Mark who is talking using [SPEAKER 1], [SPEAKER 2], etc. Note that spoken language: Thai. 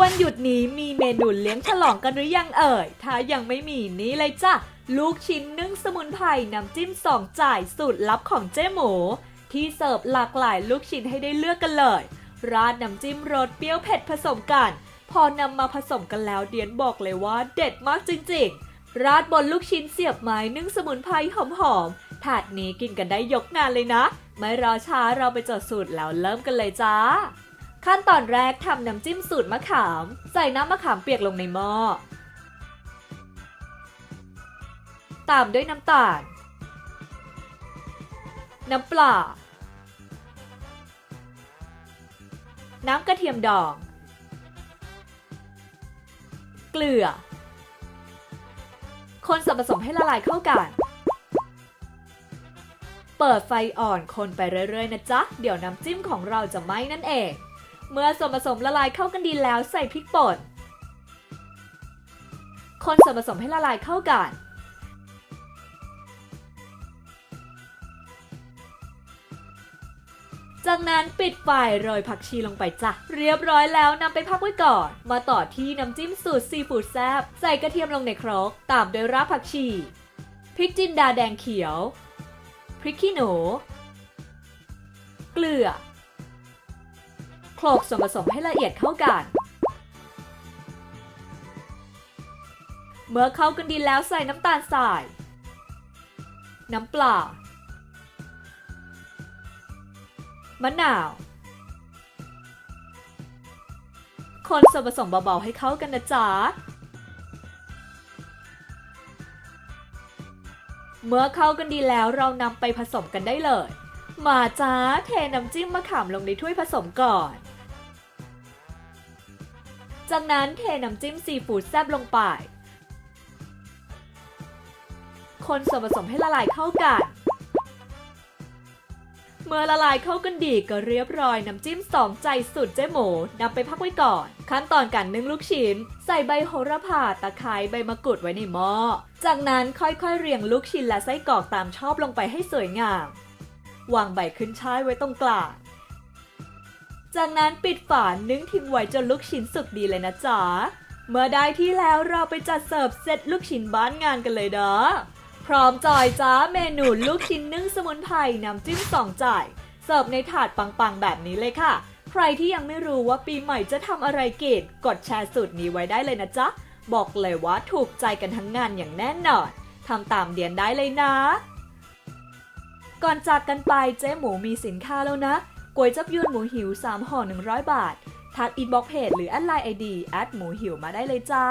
[SPEAKER 1] วันหยุดนี้มีเมนูเลี้ยงฉลองกันหรือยังเอ่ย ถ้ายังไม่มีนี่เลยจ้ะ ลูกชิ้นนึ่งสมุนไพรน้ำจิ้มสองจ่ายสูตรลับของเจ๊หมู ที่เสิร์ฟหลากหลายลูกชิ้นให้ได้เลือกกันเลย ราดน้ำจิ้มรสเปรี้ยวเผ็ดผสมกัน พอนำมาผสมกันแล้วเดียนบอกเลยว่าเด็ดมากจริงๆ ราดบนลูกชิ้นเสียบไม้นึ่งสมุนไพรหอมๆ ถาดนี้กินกันได้ยกงานเลยนะ ไม่รอช้าเราไปจดสูตรแล้วเริ่มกันเลยจ้า ขั้นตอนแรกทำน้ำจิ้มสูตรมะขาม ใส่น้ำมะขามเปียกลงในหม้อ ตามด้วยน้ำตาล น้ำปลา น้ำกระเทียมดอง เกลือ คนส่วนผสมให้ละลายเข้ากัน เปิดไฟอ่อนคนไปเรื่อยๆนะจ๊ะ เดี๋ยวน้ำจิ้มของเราจะไหม้นั่นเอง เมื่อส่วนผสมละลายเข้ากันดีแล้วใส่พริกป่น คนส่วนผสมให้ละลายเข้ากัน จากนั้นปิดไฟโรยผักชีลงไปจ้ะ เรียบร้อยแล้วนำไปพักไว้ก่อน มาต่อที่น้ำจิ้มสูตรซีฟู้ดแซบใส่กระเทียมลงในครก ตามด้วยรากผักชี พริกจินดาแดงเขียว พริกขี้หนู เกลือ โขลกส่วนผสมให้ละเอียดเข้ากัน เมื่อเข้ากันดีแล้วใส่น้ำตาลทราย น้ำปลามะนาว คนส่วนผสมเบาๆให้เข้ากันนะจ๊ะเมื่อเข้ากันดีแล้วเรานำไปผสมกันได้เลย มาจ้าเทน้ำจิ้มมะขามลงในถ้วยผสมก่อน จากนั้นเทน้ำจิ้มซีฟู้ดแซบลงไป คนส่วนผสมให้ละลายเข้ากัน เมื่อละลายเข้ากันดีก็เรียบร้อยน้ำจิ้มสองใจสุดเจ๊หมูนำไปพักไว้ก่อน ขั้นตอนการนึ่งลูกชิ้น ใส่ใบโหระพาตะไคร้ใบมะกรูดไว้ในหม้อ จากนั้นค่อยๆเรียงลูกชิ้นและไส้กรอกตามชอบลงไปให้สวยงาม วางใบขึ้นช่ายไว้ตรงกลาง จากนั้นปิดฝานึ่งทิ้งไว้จนลูกชิ้นสุกดีเลยนะจ๊ะ เมื่อได้ที่แล้วเราไปจัดเสิร์ฟเซตลูกชิ้นบ้านงานกันเลยเด้อ พร้อมจอยจ้าเมนูลูกชิ้นนึ่งสมุนไพรน้ำจิ้มสองจ่าย เสิร์ฟในถาดปังๆแบบนี้เลยค่ะ ใครที่ยังไม่รู้ว่าปีใหม่จะทำอะไรเกินกดแชร์สูตรนี้ไว้ได้เลยนะจ๊ะ บอกเลยว่าถูกใจกันทั้งงานอย่างแน่นอนทำตามเดียนได้เลยนะ ก่อนจากกันไปเจ๊หมูมีสินค้าแล้วนะก๋วยจับยวนหมูหิว 3ห่อ100 บาท ทักอินบ็อกเพจหรือแอดไลน์ไอดีแอดหมูหิวมาได้เลยจ้า